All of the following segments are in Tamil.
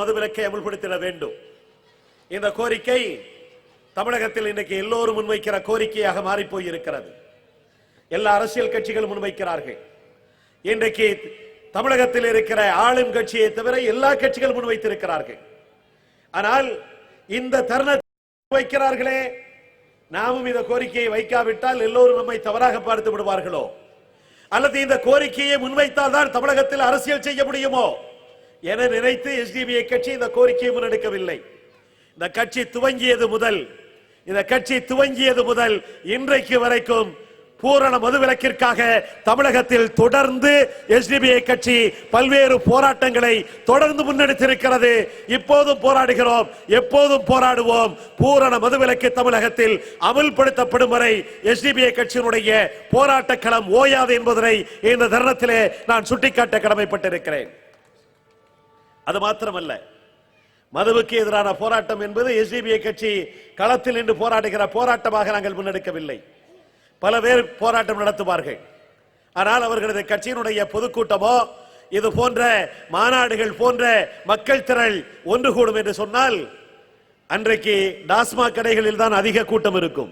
மதுவிலக்கை அமுல்படுத்திட வேண்டும். இந்த கோரிக்கை தமிழகத்தில் இன்றைக்கு எல்லோரும் முன்வைக்கிற கோரிக்கையாக மாறிப்போய் இருக்கிறது எல்லா அரசியல் கட்சிகளும் முன்வைக்கிறார்கள். இன்றைக்கு தமிழகத்தில் இருக்கிற ஆளும் கட்சியை தவிர எல்லா கட்சிகளும் முன்வைத்திருக்கிறார்கள். ஆனால் இந்த தருணத்தை வைக்கிறார்களே நாமும் இந்த கோரிக்கையை வைக்காவிட்டால் எல்லோரும் நம்மை தவறாக பார்த்து விடுவார்களோ? அல்லது இந்த கோரிக்கையை முன்வைத்தால் தான் தமிழகத்தில் அரசியல் செய்ய முடியுமோ? என நினைத்து எஸ்டிபிஐ கட்சி இந்த கோரிக்கையை முன்னெடுக்கவில்லை. இந்த கட்சி துவங்கியது முதல் இந்த கட்சி துவங்கியது முதல் இன்றைக்கு வரைக்கும் பூரண மதுவிலக்கிற்காக தமிழகத்தில் தொடர்ந்து எஸ்டிபிஐ கட்சி பல்வேறு போராட்டங்களை தொடர்ந்து முன்னெடுத்திருக்கிறது. இப்போதும் போராடுகிறோம் எப்போதும் போராடுவோம். பூரண மதுவிலக்கு தமிழகத்தில் அமல்படுத்தப்படும் வரை எஸ்டிபிஐ கட்சியினுடைய போராட்ட களம் ஓயாது என்பதனை இந்த தருணத்திலே நான் சுட்டிக்காட்ட கடமைப்பட்டிருக்கிறேன். அது மாத்திரமல்ல. மதுவுக்கு எதிரான போராட்டம் என்பது எஸ்டிபிஐ கட்சி களத்தில் நின்று போராடுகிற போராட்டமாக நாங்கள் முன்னெடுக்கவில்லை. பல பேர் போராட்டம் நடத்துவார்கள். ஆனால் அவர்களது கட்சியினுடைய பொதுக்கூட்டமோ இது போன்ற மாநாடுகள் போன்ற மக்கள் திரள் ஒன்று கூடும் என்று சொன்னால் அன்றைக்கு டாஸ்மாக் கடைகளில் தான் அதிக கூட்டம் இருக்கும்.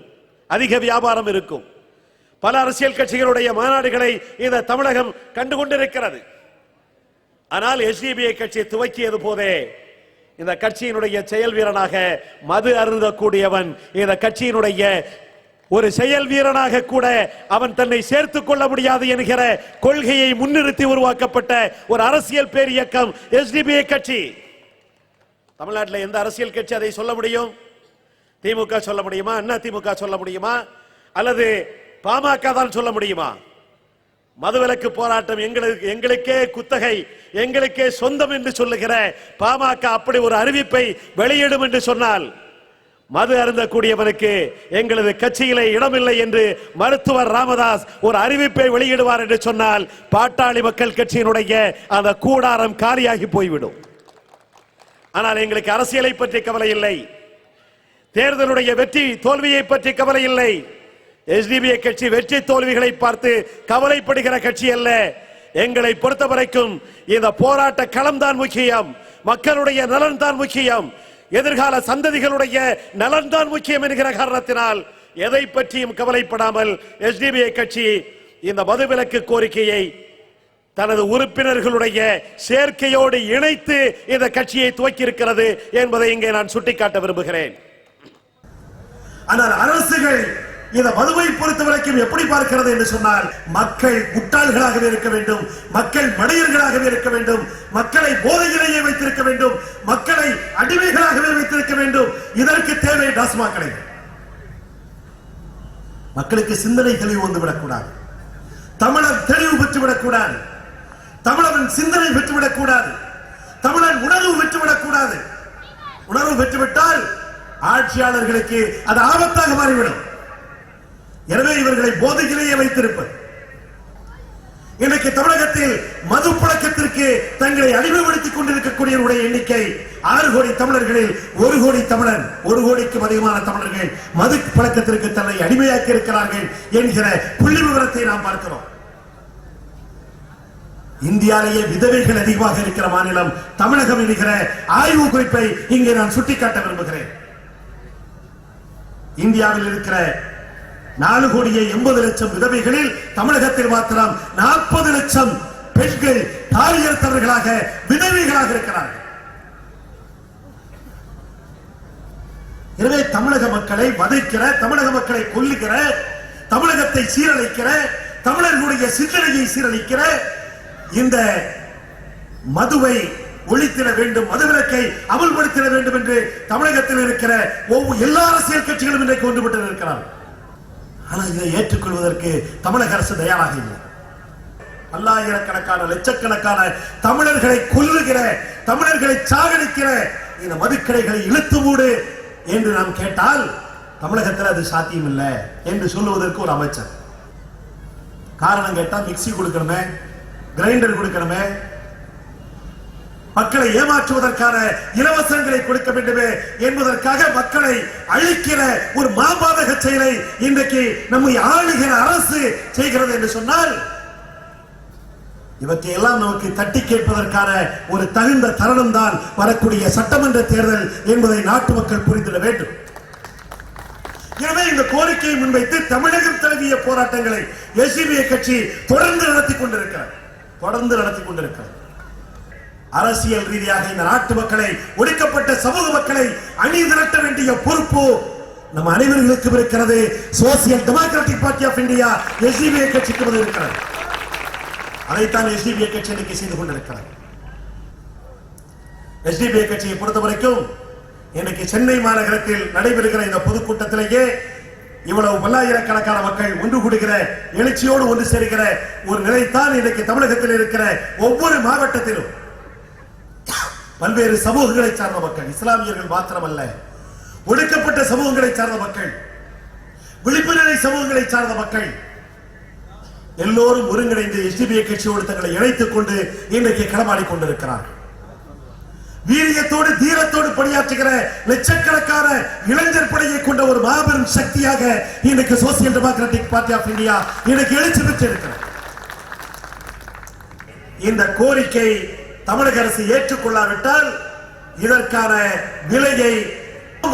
அதிக வியாபாரம் இருக்கும். பல அரசியல் கட்சிகளுடைய மாநாடுகளை இந்த தமிழகம் கண்டுகொண்டிருக்கிறது ஆனால் எஸ்டிபிஐ கட்சி துவக்கியது போதே இந்த கட்சியினுடைய செயல் வீரனாக மது அருந்தக்கூடியவன் இந்த கட்சியினுடைய ஒரு செயல் வீரனாக கூட அவன் தன்னை சேர்த்துக் கொள்ள முடியாது என்கிற கொள்கையை முன்னிறுத்தி உருவாக்கப்பட்ட ஒரு அரசியல் பேர் இயக்கம் எஸ்டிபிஐ கட்சி. தமிழ்நாட்டில் எந்த அரசியல் கட்சி அதை சொல்ல முடியும்? திமுக சொல்ல முடியுமா? அண்ணா திமுக சொல்ல முடியுமா? அல்லது பாமக தான் சொல்ல முடியுமா? மதுவிலக்கு போராட்டம் எங்களுக்கு எங்களுக்கே குத்தகை எங்களுக்கே சொந்தம் என்று சொல்லுகிற பாமக அப்படி ஒரு அறிவிப்பை வெளியிடும் என்று சொன்னால் மது அருந்தக்கூடியவனுக்கு எங்களது கட்சியிலே இடமில்லை என்று மருத்துவர் ராமதாஸ் ஒரு அறிவிப்பை வெளியிடுவார் என்று சொன்னால் பாட்டாளி மக்கள் கட்சியினுடைய அந்த கூடாரம் காலியாகி போய்விடும். ஆனால் எங்களுக்கு அரசியலை பற்றி கவலை இல்லை. தேர்தலுடைய வெற்றி தோல்வியை பற்றி கவலை இல்லை. எஸ்டிபிஐ கட்சி வெற்றி தோல்விகளை பார்த்து கவலைப்படுகிற கட்சி அல்ல. எங்களை பொறுத்த வரைக்கும் இந்த போராட்ட களம் தான் முக்கியம். மக்களுடைய நலன் தான் முக்கியம். எதிர்கால சந்ததிகளுடைய நலன் தான் முக்கியம் என்கிற காரணத்தினால் எதை பற்றியும் கவலைப்படாமல் எஸ்டிபிஐ கட்சி இந்த மதுவிலக்கு கோரிக்கையை தனது உறுப்பினர்களுடைய சேர்க்கையோடு இணைத்து இந்த கட்சியை துவக்கி இருக்கிறது என்பதை இங்கே நான் சுட்டிக்காட்ட விரும்புகிறேன். ஆனால் அரசுகள் இந்த மதுவை பொறுத்த வரைக்கும் எப்படி பார்க்கிறது என்று சொன்னால் மக்கள் முட்டாள்களாகவே இருக்க வேண்டும் மக்கள் மடையர்களாகவே இருக்க வேண்டும் மக்களை போதையிலேயே வைத்திருக்க வேண்டும் மக்களை அடிமைகளாகவே வைத்திருக்க வேண்டும். இதற்கு தேவை டாஸ்மாக் கடைகள் மக்களுக்கு சிந்தனை தெளிவு வந்து விடக்கூடாது. தமிழர் தெளிவு பெற்றுவிடக்கூடாது தமிழரின் சிந்தனை பெற்றுவிடக்கூடாது தமிழன் உணர்வு பெற்றுவிடக்கூடாது உணர்வு பெற்றுவிட்டால் ஆட்சியாளர்களுக்கு அது ஆபத்தாக மாறிவிடும். எனவே இவர்களை போதையிலேயே வைத்திருப்பது இன்றைக்கு தமிழகத்தில் மது பழக்கத்திற்கு தங்களை அடிமைப்படுத்திக் கொண்டிருக்கக்கூடியவருடைய எண்ணிக்கை ஆறு கோடி தமிழர்களில் ஒரு கோடி தமிழன் ஒரு கோடிக்கும் அதிகமான தமிழர்கள் மது பழக்கத்திற்கு தன்னை அடிமையாக்கி இருக்கிறார்கள் என்கிற புள்ளி விவரத்தை நாம் பார்க்கிறோம். இந்தியாவிலேயே விதவைகள் அதிகமாக இருக்கிற மாநிலம் தமிழகம் என்கிற ஆய்வு குறிப்பை இங்கே நான் சுட்டிக்காட்ட விரும்புகிறேன். இந்தியாவில் இருக்கிற நாலு கோடியே எண்பது லட்சம் விதவைகளில் தமிழகத்தில் மாத்திரம் நாற்பது லட்சம் பெண்கள் தாலியர்த்தவர்களாக விதவைகளாக இருக்கிறார்கள். எனவே தமிழக மக்களை வதைக்கிற தமிழக மக்களை கொல்லுகிற தமிழகத்தை சீரழிக்கிற தமிழர்களுடைய சிந்தனையை சீரழிக்கிற இந்த மதுவை ஒழித்திட வேண்டும் மதுவிலக்கை அமல்படுத்திட வேண்டும் என்று தமிழகத்தில் இருக்கிற ஒவ்வொரு எல்லா அரசியல் கட்சிகளும் இன்றைக்கு ஒன்றுபட்டு இருக்கிறார்கள். ஆனால் இதை ஏற்றுக்கொள்வதற்கு தமிழக அரசு தயாராக இல்லை. பல்லாயிரக்கணக்கான லட்சக்கணக்கான தமிழர்களை கொல்லுகிற தமிழர்களை சாகடிக்கிற இந்த மதுக்கடைகளை இழுத்து மூடு என்று நாம் கேட்டால் தமிழகத்தில் அது சாத்தியம் இல்லை என்று சொல்லுவதற்கு ஒரு அமைச்சர். காரணம் கேட்டால் மிக்சி கொடுக்கணுமே கிரைண்டர் கொடுக்கணுமே மக்களை ஏமாற்றுவதற்கான இலவசங்களை கொடுக்க வேண்டுமே என்பதற்காக மக்களை அழிக்கிற ஒரு மாபாதக செயலை இன்றைக்கு நம்மை ஆளுகிற அரசு செய்கிறது என்று சொன்னால் இவற்றை எல்லாம் நமக்கு தட்டி கேட்பதற்கான ஒரு தகுந்த தருணம் தான் வரக்கூடிய சட்டமன்ற தேர்தல் என்பதை நாட்டு மக்கள் புரிந்திட வேண்டும். எனவே இந்த கோரிக்கையை முன்வைத்து தமிழகம் தழுவிய போராட்டங்களை எஸ்டிபிஐ கட்சி தொடர்ந்து நடத்தி கொண்டிருக்கிறார் தொடர்ந்து நடத்தி கொண்டிருக்கிறார் அரசியல் ரீதியாக இந்த நாட்டு மக்களை ஒடுக்கப்பட்ட சமூக மக்களை அணி திரட்ட வேண்டிய பொறுப்பு நம் அனைவர்களுக்கும் இருக்கிறது social democratic party of India SDPI கட்சிக்கு இருக்கிறது. அதைத்தான் எஸ்டிபிஐ கட்சி இன்னைக்கு செய்து கொண்டிருக்கிறது. எஸ்டிபிஐ கட்சியை பொறுத்த வரைக்கும் இன்னைக்கு சென்னை மாநகரத்தில் நடைபெறுகிற இந்த பொதுக்கூட்டத்திலேயே இவ்வளவு பல்லாயிரக்கணக்கான மக்கள் ஒன்று கூடுகிற எழுச்சியோடு ஒன்று சேர்கிற ஒரு நிலைத்தான் இன்றைக்கு தமிழகத்தில் இருக்கிற ஒவ்வொரு மாவட்டத்திலும். பல்வேறு சமூகங்களை சார்ந்த மக்கள் இஸ்லாமியர்கள் மாத்திரமல்ல ஒடுக்கப்பட்ட சமூகங்களை சார்ந்த மக்கள் விழிப்பு நிலை சமூகங்களை சார்ந்த மக்கள் எல்லோரும் ஒருங்கிணைந்து எஸ்டிபிஐ கட்சியோடு தங்களை இணைத்துக் கொண்டு இன்றைக்கு களமாடி கொண்டிருக்கிறார்கள். வீரியத்தோடு தீரத்தோடு பணியாற்றுகிற லட்சக்கணக்கான இளைஞர் படையை கொண்ட ஒரு மாபெரும் சக்தியாக இன்றைக்கு social democratic party of India இன்றைக்கு எழுச்சி பெற்றிருக்கிறது. இந்த கோரிக்கை தமிழக அரசு ஏற்றுக்கொள்ளாவிட்டால் இதற்கான விலையை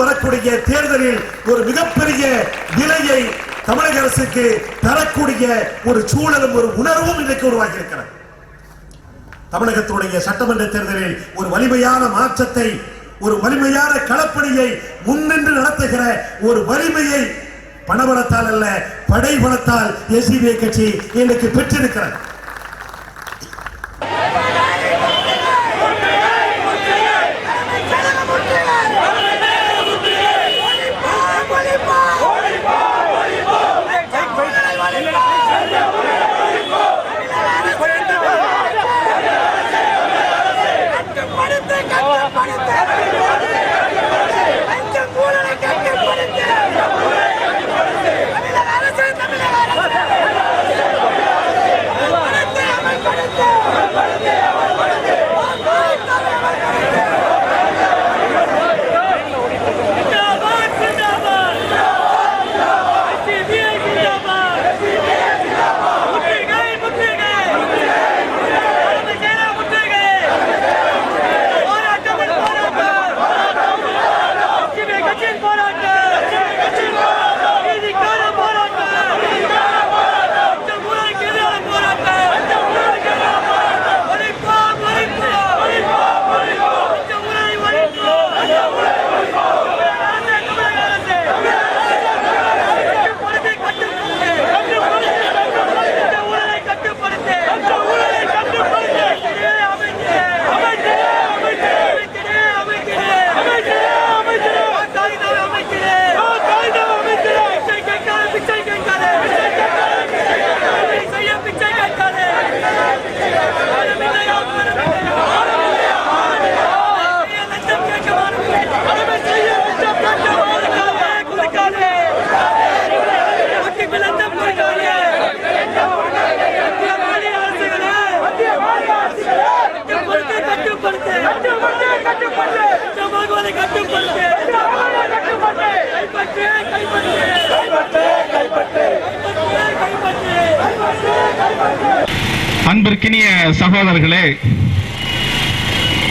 வரக்கூடிய தேர்தலில் ஒரு மிகப்பெரிய விலையை தமிழக அரசுக்கு தரக்கூடிய ஒரு சூழலும் ஒரு உணர்வும் இன்றைக்கு உருவாகி இருக்கிறது தமிழகத்துடைய சட்டமன்ற தேர்தலில் ஒரு வலிமையான மாற்றத்தை ஒரு வலிமையான களப்பணியை முன்னின்று நடத்துகிற ஒரு வலிமையை பணபலத்தால் அல்ல படை பலத்தால் எஸ்டிபிஐ கட்சி இன்றைக்கு பெற்றிருக்கிறது. கைப்பற்று, கைப்பற்று. கைப்பற்று, கைப்பற்று. அன்பிற்கினிய சகோதரர்களே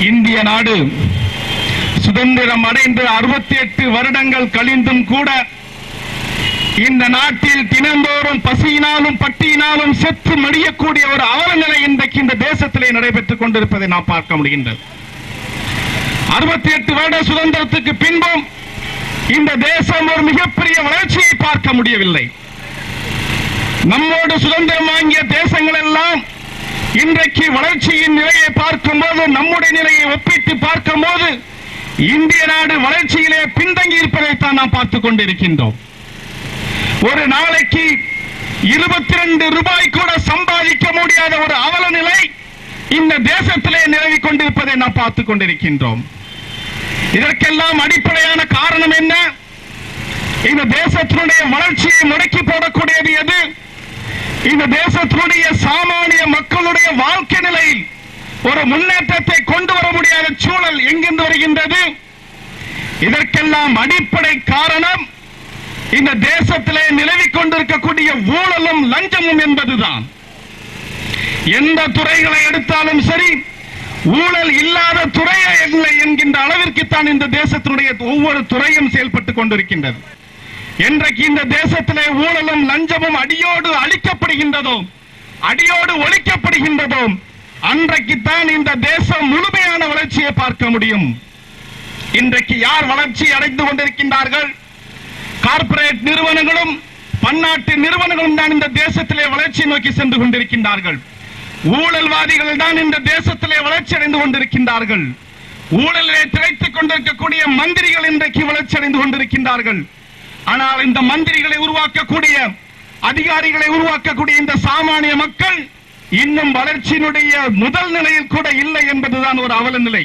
இந்திய நாடு சுதந்திரம் அடைந்து அறுபத்தி எட்டு வருடங்கள் கழிந்தும் கூட இந்த நாட்டில் தினந்தோறும் பசியினாலும் பட்டியினாலும் செத்து மடியக்கூடிய ஒரு அவலநிலை இன்றைக்கு இந்த தேசத்திலே நடைபெற்றுக் கொண்டிருப்பதை நாம் பார்க்க முடிகின்றது அறுபத்தி எட்டு வருட சுதந்திரத்துக்கு பின்பும் இந்த தேசம் ஒரு மிகப்பெரிய வளர்ச்சியை பார்க்க முடியவில்லை. நம்மோடு சுதந்திரம் வாங்கிய தேசங்கள் எல்லாம் இன்றைக்கு வளர்ச்சியின் நிலையை பார்க்கும்போது நம்முடைய நிலையை ஒப்பிட்டு பார்க்கும்போது இந்திய நாடு வளர்ச்சியிலே பின்தங்கி இருப்பதைத்தான் நாம் பார்த்துக் கொண்டிருக்கின்றோம். ஒரு நாளைக்கு இருபத்தி ரெண்டு ரூபாய் கூட சம்பாதிக்க முடியாத ஒரு அவல நிலை இந்த தேசத்திலே நிலவிக் கொண்டிருப்பதை நாம் பார்த்துக் கொண்டிருக்கின்றோம். இதற்கெல்லாம் அடிப்படையான காரணம் என்ன? இந்த தேசத்தினுடைய வளர்ச்சியை முடக்கி போடக்கூடியது எது? இந்த தேசத்தினுடைய சாமானிய மக்களுடைய வாழ்க்கை நிலையில் ஒரு முன்னேற்றத்தை கொண்டு வர முடியாத சூழல் எங்கிருந்து வருகின்றது? இதற்கெல்லாம் அடிப்படை காரணம் இந்த தேசத்திலே நிலவி கொண்டிருக்கக்கூடிய ஊழலும் லஞ்சமும் என்பதுதான். எந்த துறைகளை எடுத்தாலும் சரி ஊழல் இல்லாத துறையே இல்லை என்கின்ற அளவிற்கு தான் இந்த தேசத்தினுடைய ஒவ்வொரு துறையும் செயல்பட்டுக் கொண்டிருக்கின்றது. இன்றைக்கு இந்த தேசத்திலே ஊழலும் லஞ்சமும் அடியோடு அழிக்கப்படுகின்றதோ அடியோடு ஒழிக்கப்படுகின்றதோ அன்றைக்குத்தான் இந்த தேசம் முழுமையான வளர்ச்சியை பார்க்க முடியும். இன்றைக்கு யார் வளர்ச்சி அடைந்து கொண்டிருக்கின்றார்கள்? கார்ப்பரேட் நிறுவனங்களும் பன்னாட்டு நிறுவனங்களும் தான் இந்த தேசத்திலே வளர்ச்சி நோக்கி சென்று கொண்டிருக்கின்றார்கள். ஊழல்வாதிகள் தான் இந்த தேசத்திலே வளர்ச்சி அடைந்து கொண்டிருக்கின்றார்கள். ஊழலிலே திரைத்துக் கொண்டிருக்கக்கூடிய மந்திரிகள் இன்றைக்கு வளர்ச்சி அடைந்து கொண்டிருக்கின்றார்கள். ஆனால் இந்த மந்திரிகளை உருவாக்கக்கூடிய அதிகாரிகளை உருவாக்கக்கூடிய இந்த சாமானிய மக்கள் இன்னும் வளர்ச்சியினுடைய முதல் நிலையில் கூட இல்லை என்பதுதான் ஒரு அவல நிலை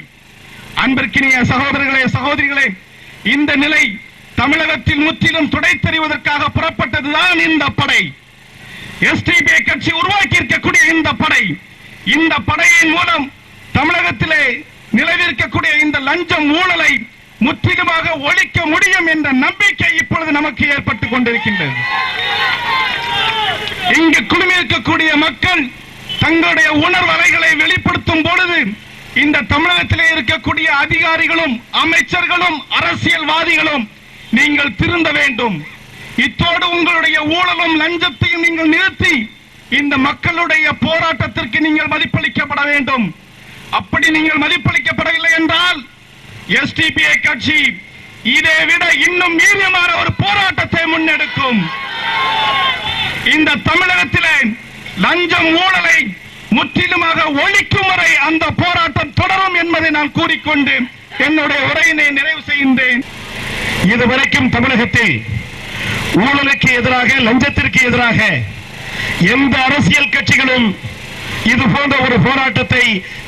அன்பிற்கினிய சகோதரர்களே சகோதரிகளே இந்த நிலை தமிழகத்தில் முற்றிலும் துடைத்தெறிவதற்காக புறப்பட்டதுதான் இந்த படை. எஸ்டிபிஐ கட்சி உருவாக்கி இருக்கக்கூடிய இந்த படை இந்த படையின் மூலம் தமிழகத்திலே நிலவிருக்கக்கூடிய இந்த லஞ்சம் ஊழலை முற்றிலுமாக ஒழிக்க முடியும் என்ற நம்பிக்கை இப்பொழுது நமக்கு ஏற்பட்டுக் கொண்டிருக்கின்றது. இங்கு குழுமியிருக்கக்கூடிய மக்கள் தங்களுடைய உணர்வலைகளை வெளிப்படுத்தும் பொழுது இந்த தமிழகத்திலே இருக்கக்கூடிய அதிகாரிகளும் அமைச்சர்களும் அரசியல்வாதிகளும் நீங்கள் திருந்த வேண்டும். இத்தோடு உங்களுடைய ஊழலும் லஞ்சத்தையும் நீங்கள் நிறுத்தி இந்த மக்களுடைய போராட்டத்திற்கு நீங்கள் மதிப்பளிக்கப்பட வேண்டும். அப்படி நீங்கள் மதிப்பளிக்கப்படவில்லை என்றால் எஸ்டிபிஐ கட்சி இதை விட இன்னும் மீரியமான ஒரு போராட்டத்தை முன்னெடுக்கும். இந்த தமிழகத்திலே லஞ்சம் ஊழலை முற்றிலுமாக ஒழிக்கும் வரை அந்த போராட்டம் தொடரும் என்பதை நான் கூறிக்கொண்டு என்னுடைய உரையினை நிறைவு செய்கின்றேன். இதுவரைக்கும் தமிழகத்தில் ஊழலுக்கு எதிராக லஞ்சத்திற்கு எதிராக எந்த அரசியல் கட்சிகளும் இது போன்ற ஒரு போராட்டத்தை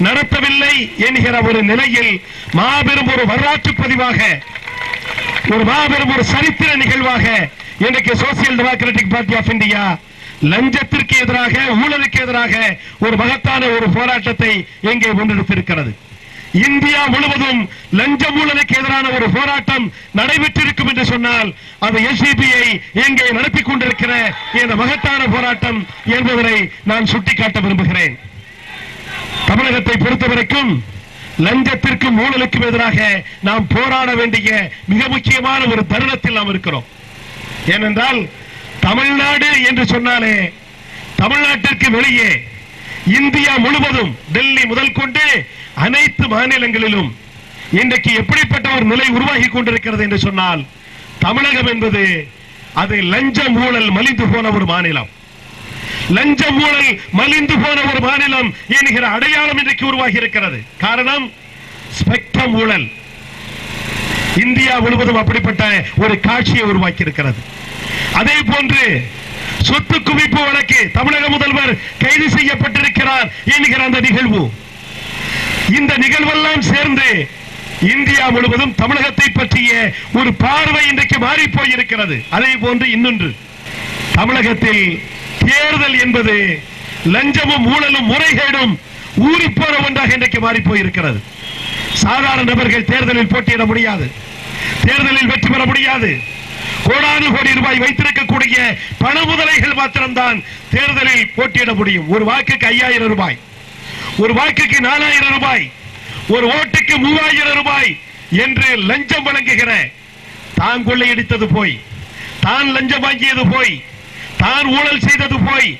நடத்தவில்லை என்கிற ஒரு நிலையில் மாபெரும் ஒரு வரலாற்று பதிவாக ஒரு மாபெரும் ஒரு சரித்திர நிகழ்வாக இன்றைக்கு social democratic party of India லஞ்சத்திற்கு எதிராக ஊழலுக்கு எதிராக ஒரு மகத்தான ஒரு போராட்டத்தை இங்கே முன்னெடுத்திருக்கிறது. இந்தியா முழுவதும் லஞ்ச ஊழலுக்கு எதிரான ஒரு போராட்டம் நடைபெற்றிருக்கும் என்று சொன்னால் அது எஸ்டிபிஐ இங்கே நடத்திக் கொண்டிருக்கிற இந்த மகத்தான போராட்டம் என்பதனை நான் சுட்டிக்காட்ட விரும்புகிறேன். தமிழகத்தை பொறுத்தவரைக்கும் லஞ்சத்திற்கும் ஊழலுக்கும் எதிராக நாம் போராட வேண்டிய மிக முக்கியமான ஒரு தருணத்தில் நாம் இருக்கிறோம். ஏனென்றால் தமிழ்நாடு என்று சொன்னாலே தமிழ்நாட்டிற்கு வெளியே இந்தியா முழுவதும் டெல்லி முதல் கொண்டு அனைத்து மாநிலங்களிலும் இன்றைக்கு எப்படிப்பட்ட ஒரு நிலை உருவாகி கொண்டிருக்கிறது என்று சொன்னால் தமிழகம் என்பது அது லஞ்சம் ஊழல் மலிந்து போன ஒரு மாநிலம். லஞ்சம் ஊழல் மலிந்து போன ஒரு மாநிலம் என்கிற அடையாளம் இன்றைக்கு உருவாகி இருக்கிறது. காரணம் ஸ்பெக்ட்ரம் ஊழல். இந்தியா முழுவதும் அப்படிப்பட்ட ஒரு காட்சியை உருவாக்கி இருக்கிறது அதே போன்று சொத்து குவிப்பு வழக்கு தமிழக முதல்வர் கைது செய்யப்பட்டிருக்கிறார் என்கிற அந்த நிகழ்வு. இந்த நிகழ்வெல்லாம் சேர்ந்து இந்தியா முழுவதும் தமிழகத்தை பற்றிய ஒரு பார்வை இன்றைக்கு மாறி போயிருக்கிறது அதே போன்று இன்னொன்று தமிழகத்தில் தேர்தல் என்பது லஞ்சமும் ஊழலும் முறைகேடும் ஊறிப்போன ஒன்றாக இன்றைக்கு மாறி போயிருக்கிறது சாதாரண நபர்கள் தேர்தலில் போட்டியிட முடியாது. தேர்தலில் வெற்றி பெற முடியாது. கோடானு கோடி ரூபாய் வைத்திருக்கக்கூடிய பண முதலைகள் மாத்திரம்தான் தேர்தலில் போட்டியிட முடியும். ஒரு வாக்குக்கு ஐயாயிரம் ரூபாய். ஒரு வாக்குக்கு நாலாயிரம் ரூபாய் ஒரு ஓட்டுக்கு மூவாயிரம் ரூபாய் என்று லஞ்சம் வழங்குகிற தான் கொள்ளையடித்தது போய் தான் லஞ்சம் வாங்கியது போய் தான் ஊழல் செய்தது போய்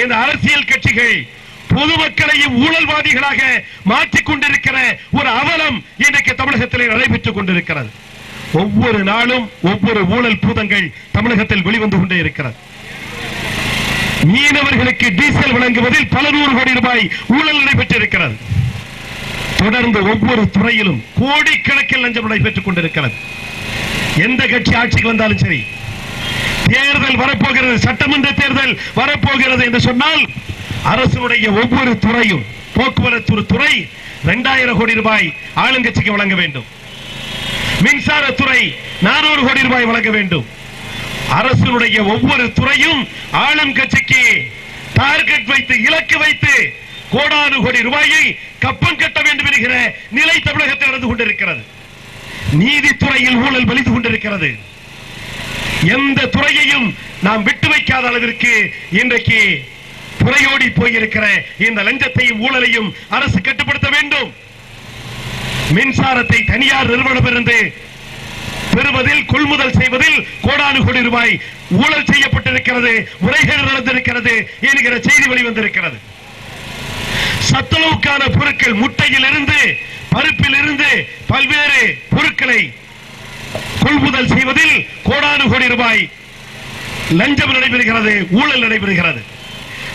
இந்த அரசியல் கட்சிகள் பொதுமக்களையும் ஊழல்வாதிகளாக மாற்றிக் கொண்டிருக்கிற ஒரு அவலம் இன்றைக்கு தமிழகத்தில் நடைபெற்றுக் கொண்டிருக்கிறது. ஒவ்வொரு நாளும் ஒவ்வொரு ஊழல் பூதங்கள் தமிழகத்தில் வெளிவந்து கொண்டே இருக்கிறது. மீனவர்களுக்கு டீசல் வழங்குவதில் பல நூறு கோடி ரூபாய் ஊழல் நடைபெற்றிருக்கிறது. தொடர்ந்து ஒவ்வொரு துறையிலும் கோடிக்கணக்கில் லஞ்சம் நடைபெற்றுக் கொண்டிருக்கிறது. எந்த கட்சி ஆட்சிக்கு வந்தாலும் சரி தேர்தல் வரப்போகிறது சட்டமன்ற தேர்தல் வரப்போகிறது என்று சொன்னால் அரசுடைய ஒவ்வொரு துறையும் போக்குவரத்து துறை இரண்டாயிரம் கோடி ரூபாய் ஆளுங்கட்சிக்கு வழங்க வேண்டும். மின்சாரத்துறை நானூறு கோடி ரூபாய் வழங்க வேண்டும். அரசுடைய ஒவ்வொரு துறையும் ஆளும் கட்சிக்கு டார்கெட் வைத்து இலக்கு வைத்து கோடானு கோடி ரூபாயை கப்பம் கட்ட வேண்டும் என்கிற நிலை தமிழகத்தில் நடந்து கொண்டிருக்கிறது. நீதித்துறையில் ஊழல் வலிந்து கொண்டிருக்கிறது. எந்த துறையையும் நாம் விட்டு வைக்காத அளவிற்கு இன்றைக்கு புறையோடி போயிருக்கிற இந்த லஞ்சத்தையும் ஊழலையும் அரசு கட்டுப்படுத்த வேண்டும். மின்சாரத்தை தனியார் நிறுவனமிருந்து பெறுவதில் கொள்முதல் செய்வதில் கோடானு கோடி ரூபாய் ஊழல் செய்யப்பட்டிருக்கிறது முறைகேடு நடந்திருக்கிறது என்கிற செய்தி வெளிவந்திருக்கிறது சத்துணவுக்கான பொருட்கள் முட்டையில் இருந்து பருப்பில் இருந்து பல்வேறு பொருட்களை கொள்முதல் செய்வதில் கோடானு கோடி ரூபாய் லஞ்சம் நடைபெறுகிறது ஊழல் நடைபெறுகிறது.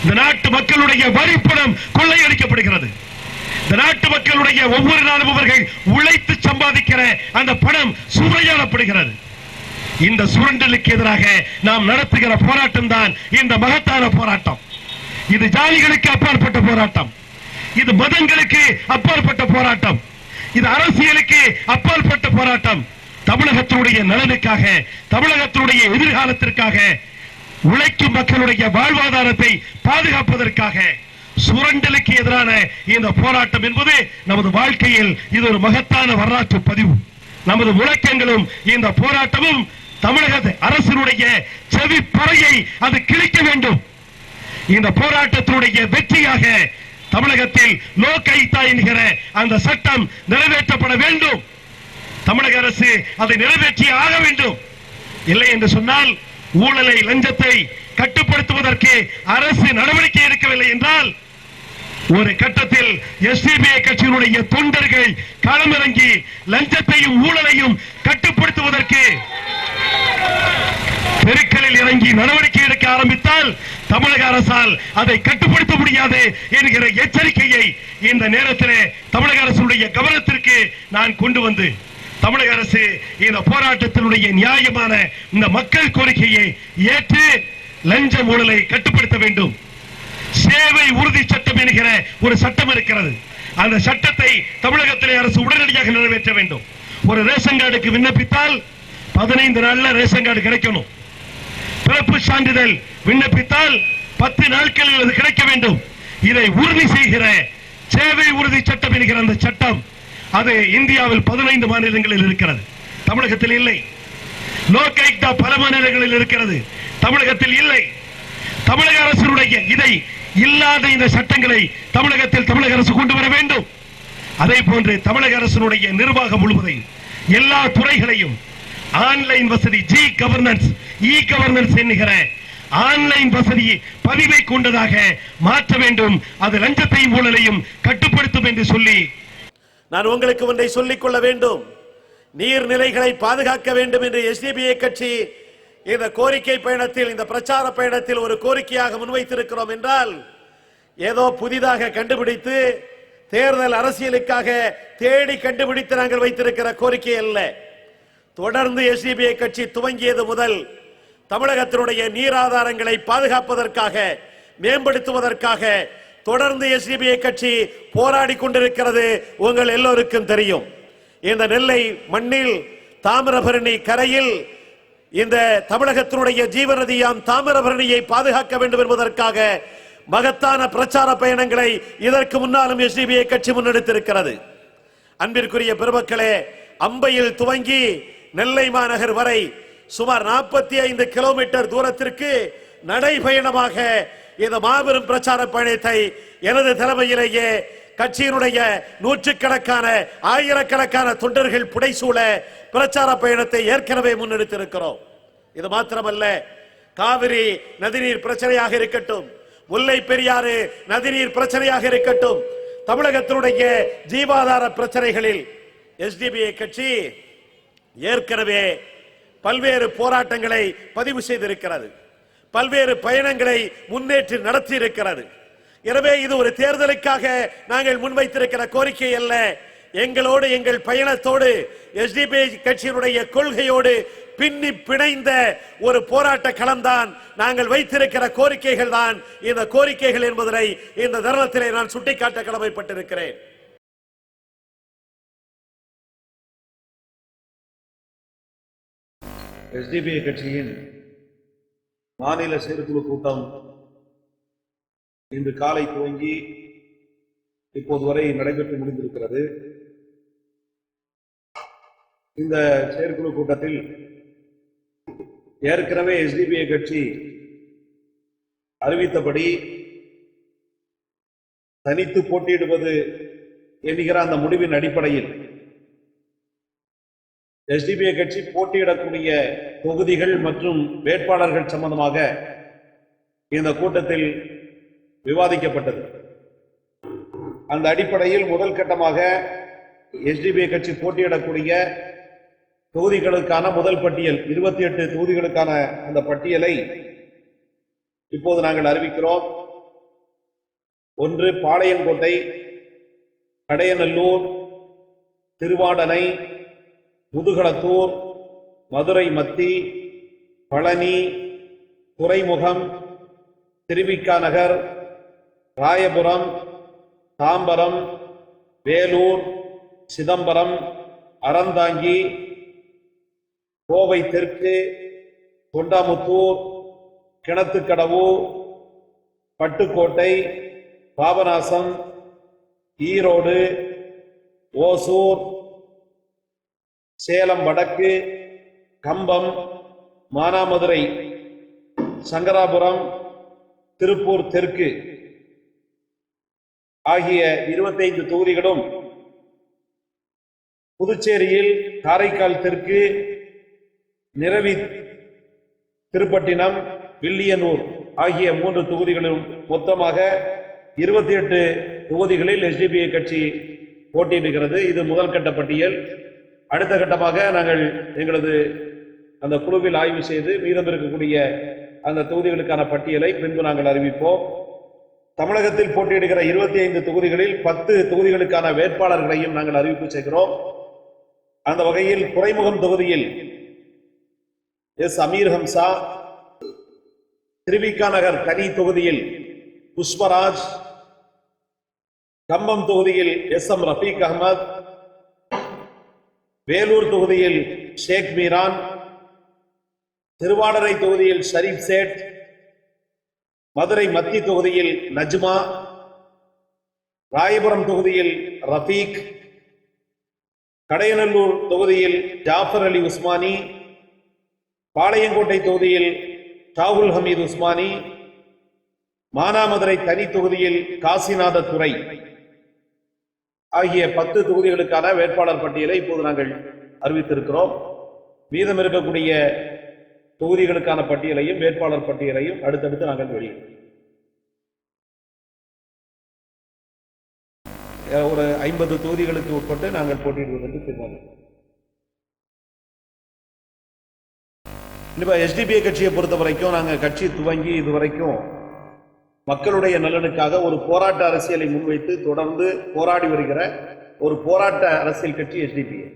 இந்த நாட்டு மக்களுடைய வரிப்பணம் கொள்ளையடிக்கப்படுகிறது. இந்த நாட்டு மக்களுடைய ஒவ்வொரு நாளும் அவர்கள் உழைத்து சம்பாதிக்கிற அந்த பணம் சூறையாடப்படுகிறது இந்த சுரண்டலுக்கு எதிராக நாம் நடத்துகிற போராட்டம் தான் இந்த மகத்தான போராட்டம். இது ஜாதிகளுக்கு அப்பாற்பட்ட போராட்டம். இது மதங்களுக்கு அப்பாற்பட்ட போராட்டம். இது அரசியலுக்கு அப்பாற்பட்ட போராட்டம். தமிழகத்தினுடைய நலனுக்காக தமிழகத்தினுடைய எதிர்காலத்திற்காக உழைக்கும் மக்களுடைய வாழ்வாதாரத்தை பாதுகாப்பதற்காக சுரண்டலுக்கு எதிரான இந்த போராட்டம் என்பது நமது வாழ்க்கையில் இது ஒரு மகத்தான வரலாற்று பதிவு. நமது முழக்கங்களும் இந்த போராட்டமும் தமிழக அரசினுடைய செவி பறையை அது கிழிக்க வேண்டும். இந்த போராட்டத்தினுடைய வெற்றியாக தமிழகத்தில் லோ கைத்தா என்கிற அந்த சட்டம் நிறைவேற்றப்பட வேண்டும். தமிழக அரசு அதை நிறைவேற்றி ஆக வேண்டும். இல்லை என்று சொன்னால் ஊழலை லஞ்சத்தை கட்டுப்படுத்துவதற்கு அரசு நடவடிக்கை எடுக்கவில்லை என்றால் ஒரு கட்டத்தில் எஸ்டிபிஐ கட்சியினுடைய தொண்டர்கள் களமிறங்கி லஞ்சத்தையும் ஊழலையும் கட்டுப்படுத்துவதற்கு தெருக்களில் இறங்கி நடவடிக்கை எடுக்க ஆரம்பித்தால் தமிழக அரசால் அதை கட்டுப்படுத்த முடியாது என்கிற எச்சரிக்கையை இந்த நேரத்திலே தமிழக அரசுடைய கவனத்திற்கு நான் கொண்டு வந்து தமிழக அரசு இந்த போராட்டத்தினுடைய நியாயமான இந்த மக்கள் கோரிக்கையை ஏற்று லஞ்ச ஊழலை கட்டுப்படுத்த வேண்டும். சேவை உறுதி சட்டம் என்கிற ஒரு சட்டம் இருக்கிறது. அந்த சட்டத்தை தமிழகத்திலே அரசு உடனடியாக நிறைவேற்ற வேண்டும். ஒரு ரேஷன் கார்டுக்கு விண்ணப்பித்தால் பதினைந்து நாள்ல ரேஷன் கார்டு கிடைக்கணும். பிறப்பு சான்றிதழ் விண்ணப்பித்தால் பத்து நாட்களில் அது கிடைக்க வேண்டும். இதை உறுதி செய்கிற சேவை உறுதி சட்டம் என்கிற அந்த சட்டம் அது இந்தியாவில் பதினைந்து மாநிலங்களில் இருக்கிறது. தமிழகத்தில் இல்லை. லோக் பல மாநிலங்களில் இருக்கிறது. தமிழகத்தில் இல்லை. தமிழக அரசினுடைய இதை இல்லாத இந்த சட்டங்களை தமிழகத்தில் தமிழக அரசு கொண்டு வர வேண்டும். அதே போன்று தமிழக அரசினுடைய நிர்வாகம் முழுவதையும் எல்லா துறைகளையும் ஆன்லைன் வசதி ஜி கவர்னன்ஸ் இ கவர்னன்ஸ் என்கிற ஆன்லைன் வசதி பதிவை கொண்டதாக மாற்ற வேண்டும். அது லஞ்சத்தையும் ஊழலையும் கட்டுப்படுத்தும் என்று சொல்லி நான் உங்களுக்கு ஒன்றை சொல்லிக் கொள்ள வேண்டும். நீர்நிலைகளை பாதுகாக்க வேண்டும் என்று எஸ்டிபிஐ கட்சி இந்த கோரிக்கை பயணத்தில் இந்த பிரச்சார பயணத்தில் ஒரு கோரிக்கையாக முன்வைத்திருக்கிறோம் என்றால் ஏதோ புதிதாக கண்டுபிடித்து தேர்தல் அரசியலுக்காக தேடி கண்டுபிடித்து நாங்கள் வைத்திருக்கிற கோரிக்கை அல்ல. தொடர்ந்து எஸ்டிபிஐ கட்சி துவங்கியது முதல் தமிழகத்தினுடைய நீர் ஆதாரங்களை பாதுகாப்பதற்காக மேம்படுத்துவதற்காக தொடர்ந்து எஸ்டிபிஐ கட்சி போராடி கொண்டிருக்கிறது உங்கள் எல்லோருக்கும் தெரியும். இந்த நெல்லை மண்ணில் தாமிரபரணி கரையில் இந்த தமிழகத்தினுடைய ஜீவநதியாம் தாமிரபரணியை பாதுகாக்க வேண்டும் என்பதற்காக மகத்தான பிரச்சார பயணங்களை இதற்கு முன்னாலும் எஸ்டிபிஐ கட்சி முன்னெடுத்திருக்கிறது. அன்பிற்குரிய பெருமக்களே அம்பையில் துவங்கி நெல்லை மாநகர் வரை சுமார் நாற்பத்தி ஐந்து கிலோமீட்டர் தூரத்திற்கு நடைபயணமாக இந்த மாபெரும் பிரச்சார பயணத்தை எனது தலைமையிலேயே கட்சியினுடைய நூற்றுக்கணக்கான ஆயிரக்கணக்கான தொண்டர்கள் புடைசூழ பிரச்சார பயணத்தை ஏற்கனவே முன்னெடுத்திருக்கிறோம். இது மாத்திரமல்ல காவிரி நதிநீர் பிரச்சனையாக இருக்கட்டும் முல்லை பெரியாறு நதிநீர் பிரச்சனையாக இருக்கட்டும் தமிழகத்தினுடைய ஜீவாதார பிரச்சனைகளில் எஸ்டிபிஐ கட்சி ஏற்கனவே பல்வேறு போராட்டங்களை பதிவு செய்திருக்கிறது. பல்வேறு பயணங்களை முன்னேற்றி நடத்தி இருக்கிறது எனவே இது ஒரு தேர்தலுக்காக நாங்கள் முன்வைத்திருக்கிற கோரிக்கை அல்ல. எங்களோடு எங்கள் பயணத்தோடு எஸ்டிபி கட்சியினுடைய கொள்கையோடு பின்னி பிணைந்த ஒரு போராட்ட களம்தான் நாங்கள் வைத்திருக்கிற கோரிக்கைகள் தான். இந்த கோரிக்கைகள் என்பதனை இந்த தருணத்திலே நான் சுட்டிக்காட்ட கடமைப்பட்டிருக்கிறேன். எஸ்டிபிஐ கட்சியின் மாநில செயற்குழு கூட்டம் இன்று காலை துவங்கி இப்போது வரை நடைபெற்று முடிந்திருக்கிறது. இந்த செயற்குழு கூட்டத்தில் ஏற்கனவே எஸ்டிபிஐ கட்சி அறிவித்தபடி தனித்து போட்டியிடுவது என்கிற அந்த முடிவின் அடிப்படையில் எஸ்டிபிஐ கட்சி போட்டியிடக்கூடிய தொகுதிகள் மற்றும் வேட்பாளர்கள் சம்பந்தமாக இந்த கூட்டத்தில் விவாதிக்கப்பட்டது. அந்த அடிப்படையில் முதல் கட்டமாக எஸ்டிபிஐ கட்சி போட்டியிடக்கூடிய தொகுதிகளுக்கான முதல் பட்டியல் இருபத்தி எட்டு தொகுதிகளுக்கான அந்த பட்டியலை இப்போது நாங்கள் அறிவிக்கிறோம். ஒன்று பாளையங்கோட்டை கடையநல்லூர் திருவாடனை முதுகளத்தூர் மதுரை மத்தி பழனி துறைமுகம் திருவிக்கா நகர் ராயபுரம் தாம்பரம் வேலூர் சிதம்பரம் அறந்தாங்கி கோவை தெற்கு தொண்டாமுத்தூர் கிணத்துக்கடவு பட்டுக்கோட்டை பாபநாசம் ஈரோடு ஓசூர் சேலம் வடக்கு கம்பம் மானாமதுரை சங்கராபுரம் திருப்பூர் தெற்கு. ஆகிய இருபத்தைந்து தொகுதிகளும் புதுச்சேரியில் காரைக்கால் தெற்கு நிரவி திருப்பட்டினம் வில்லியனூர் ஆகிய மூன்று தொகுதிகளும் மொத்தமாக இருபத்தி எட்டு தொகுதிகளில் எஸ்டிபிஐ கட்சி போட்டியிடுகிறது. இது முதல் கட்ட பட்டியல். அடுத்த கட்டமாக நாங்கள் எங்களது அந்த குழுவில் ஆய்வு செய்து மீதம் இருக்கக்கூடிய அந்த தொகுதிகளுக்கான பட்டியலை பின்பு நாங்கள் அறிவிப்போம். தமிழகத்தில் போட்டியிடுகிற இருபத்தி ஐந்து தொகுதிகளில் பத்து தொகுதிகளுக்கான வேட்பாளர்களையும் நாங்கள் அறிவிப்பு செய்கிறோம். அந்த வகையில் துறைமுகம் தொகுதியில் எஸ். அமீர் ஹம்சா திருவிக்கா நகர் தனி தொகுதியில் புஷ்பராஜ் கம்பம் தொகுதியில் எஸ். எம். ரஃபீக் அகமது வேலூர் தொகுதியில் ஷேக் மீரான் திருவாடரை தொகுதியில் ஷரீப் சேட் மதுரை மத்திய தொகுதியில் நஜ்மா ராயபுரம் தொகுதியில் ரஃபீக் கடையநல்லூர் தொகுதியில் ஜாஃபர் அலி உஸ்மானி பாளையங்கோட்டை தொகுதியில் ஷாகுல் ஹமீத் உஸ்மானி மானாமதுரை தனி தொகுதியில் காசிநாத துறை ஆகிய பத்து தொகுதிகளுக்கான வேட்பாளர் பட்டியலை இப்போது நாங்கள் அறிவித்திருக்கிறோம். மீதம் இருக்கக்கூடிய தொகுதிகளுக்கான பட்டியலையும் வேட்பாளர் பட்டியலையும் அடுத்தடுத்து நாங்கள் வெளியிடுவோம் ஒரு ஐம்பது தொகுதிகளுக்கு உட்பட்டு நாங்கள் போட்டியிடுவதற்கு தீர்மானித்தோம் இப்போ எஸ்டிபிஐ கட்சியை பொறுத்த வரைக்கும் நாங்கள் கட்சி துவங்கி இதுவரைக்கும் மக்களுடைய நலனுக்காக ஒரு போராட்ட அரசியலை முன்வைத்து தொடர்ந்து போராடி வருகிற ஒரு போராட்ட அரசியல் கட்சி எஸ்டிபிஐ.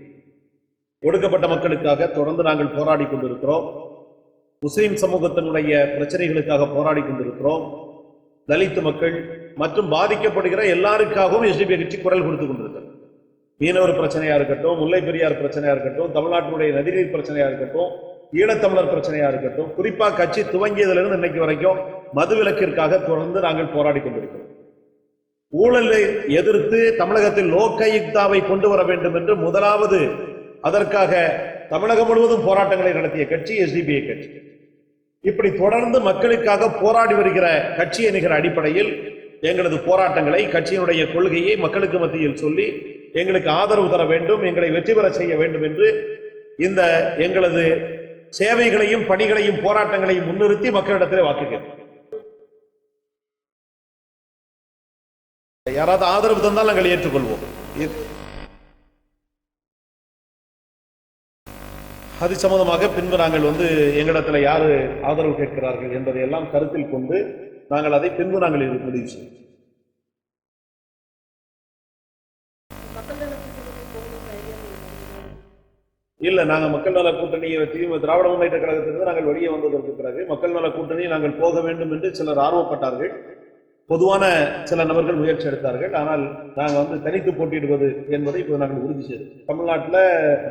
ஒடுக்கப்பட்ட மக்களுக்காக தொடர்ந்து நாங்கள் போராடி கொண்டிருக்கிறோம். முஸ்லிம் சமூகத்தினுடைய பிரச்சனைகளுக்காக போராடி கொண்டிருக்கிறோம். தலித்து மக்கள் மற்றும் பாதிக்கப்படுகிற எல்லாருக்காகவும் எஸ்டிபி கட்சி குரல் கொடுத்து கொண்டிருக்கிறது. மீனவர் பிரச்சனையா இருக்கட்டும் முல்லை பெரியார் பிரச்சனையா இருக்கட்டும் தமிழ்நாட்டினுடைய நதிநீர் பிரச்சனையா இருக்கட்டும் ஈழத்தமிழர் பிரச்சனையா இருக்கட்டும் குறிப்பா கட்சி துவங்கியதிலிருந்து இன்னைக்கு வரைக்கும் மதுவிலக்கிற்காக தொடர்ந்து நாங்கள் போராடி கொண்டிருக்கிறோம். ஊழலை எதிர்த்து தமிழகத்தில் லோகயுக்தாவை கொண்டு வர வேண்டும் என்று முதலாவது அதற்காக தமிழகம் முழுவதும் போராட்டங்களை நடத்திய கட்சி எஸ்டிபிஐ கட்சி. இப்படி தொடர்ந்து மக்களுக்காக போராடி வருகிற கட்சி என்கிற அடிப்படையில் எங்களது போராட்டங்களை கட்சியினுடைய கொள்கையை மக்களுக்கு மத்தியில் சொல்லி எங்களுக்கு ஆதரவு தர வேண்டும் எங்களை வெற்றி பெற செய்ய வேண்டும் என்று இந்த எங்களது சேவைகளையும் பணிகளையும் போராட்டங்களையும் முன்னிறுத்தி மக்களிடத்தில் வாக்குகிறேன் யாராவது ஆதரவு தந்தால் நாங்கள் ஏற்றுக்கொள்வோம். அது சம்பந்தமாக பின்பு நாங்கள் வந்து எங்களிடத்துல யார் ஆதரவு கேட்கிறார்கள் என்பதை எல்லாம் கருத்தில் கொண்டு நாங்கள் அதை பின்பு நாங்கள் இது முடிவு செய்வோம். இல்லை நாங்கள் மக்கள் நல கூட்டணியை திமுக திராவிட முன்னேற்ற கழகத்திலிருந்து நாங்கள் வெளியே வந்ததற்கு பிறகு மக்கள் நல கூட்டணி நாங்கள் போக வேண்டும் என்று சிலர் ஆர்வப்பட்டார்கள். பொதுவான சில நபர்கள் முயற்சி எடுத்தார்கள். ஆனால் நாங்கள் வந்து தனித்து போட்டியிடுவது என்பதை இப்போது நாங்கள் உறுதி செய்தோம். தமிழ்நாட்டில்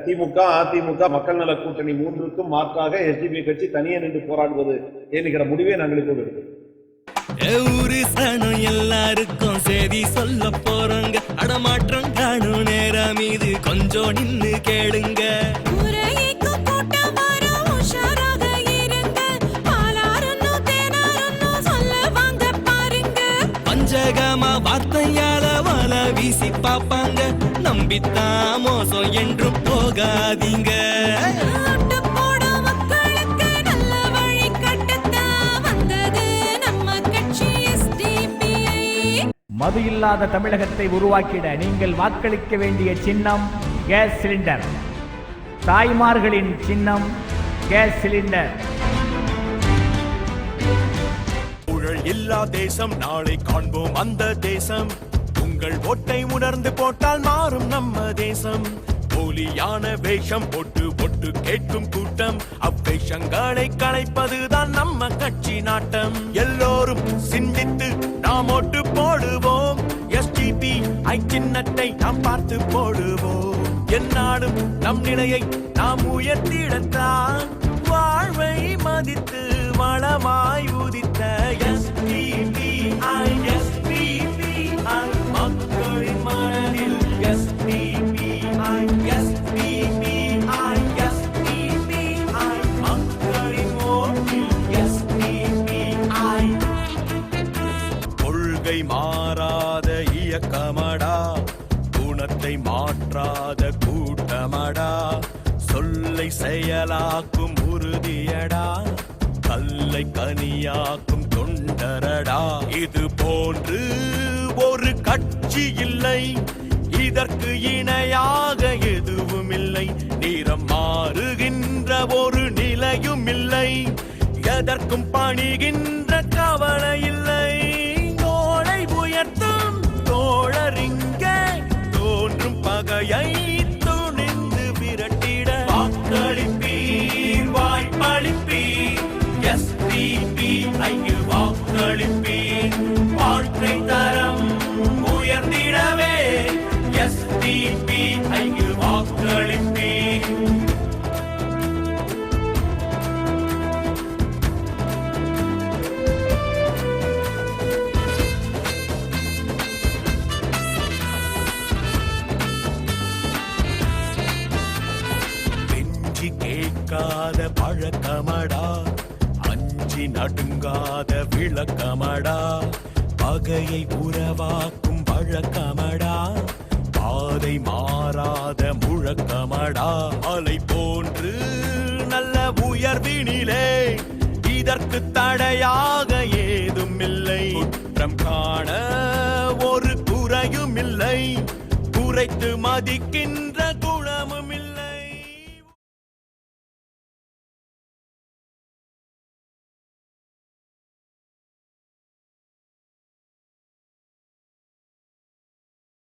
திமுக அதிமுக மக்கள் நல கூட்டணி மூன்றுக்கும் மாற்றாக எஸ்டிபி கட்சி தனியே நின்று போராடுவது என்கிற முடிவை நாங்கள் இப்போது எடுத்தோம். எல்லாருக்கும் செய்தி சொல்ல போறோங்க. அடமாற்றம் காணும் நேரம் இது. கொஞ்சம் நின்னு கேளுங்க. வீசி பாப்பாங்க. நம்பித்தான் மோசம் என்றும் போகாதீங்க. ஓட்டு போடும் மக்களுக்கு நல்ல வழி கட்டத்தான் வந்தது நம்ம கட்சி எஸ்டிபிஐ மது இல்லாத தமிழகத்தை உருவாக்கிட நீங்கள் வாக்களிக்க வேண்டிய சின்னம் கேஸ் சிலிண்டர். தாய்மார்களின் சின்னம் கேஸ் சிலிண்டர். ஊழல் இல்லா தேசம் நாளை காண்போம் அந்த தேசம். உங்கள் ஓட்டை உணர்ந்து போட்டால் மாறும் நம்ம தேசம். போலியான வேஷம் போட்டு போட்டு கேட்கும் கூட்டம். அவ்வேஷங்களை களைப்பதுதான் நம்ம கட்சி நாட்டம். எல்லோரும் சிந்தித்து நாம் ஓட்டு போடுவோம். எஸ்டிபி ஐ சின்னத்தை நாம் பார்த்து போடுவோம். என்னாடும் நம் நிலையை நாம் உயர்த்திடத்தான் வாழ்வை மதித்து வளமாய் உதித்த SDPI, SDPI, மக்களின் மனதில் SDPI, SDPI, SDPI, மக்களின் ஓட்டில் SDPI. கொள்கை மாறாத இயக்கமடா குணத்தை மாற்றாத கூட்டமடா சொல்லை செயலாக்கும் உறுதியடா கல்லை கனியாக்கும் தொண்டரடா. இது போன்று ஒரு கட்சி இல்லை. இதற்கு இணையாக எதுவும் இல்லை நிறம் மாறுகின்ற ஒரு நிலையும் இல்லை. எதற்கும் பணிகின்ற கவலை இல்லை. தோளை உயர்த்தும் தோழரிங்கே தோன்றும் பகையை ஐக்கு வாக்களிப்பீர் கெஞ்சி கேட்காத பழக்கமடா அஞ்சி நடுங்காத விளக்கமடா பகையை உறவாக்கும் பழக்கமடா. பாதை மாறாத முழக்கமடா. அலை போன்று நல்ல உயர்வினிலே இதற்கு தடையாக ஏதும் இல்லை. குற்றம் காண ஒரு குறையும் இல்லை. குறைத்து மதிக்கின்ற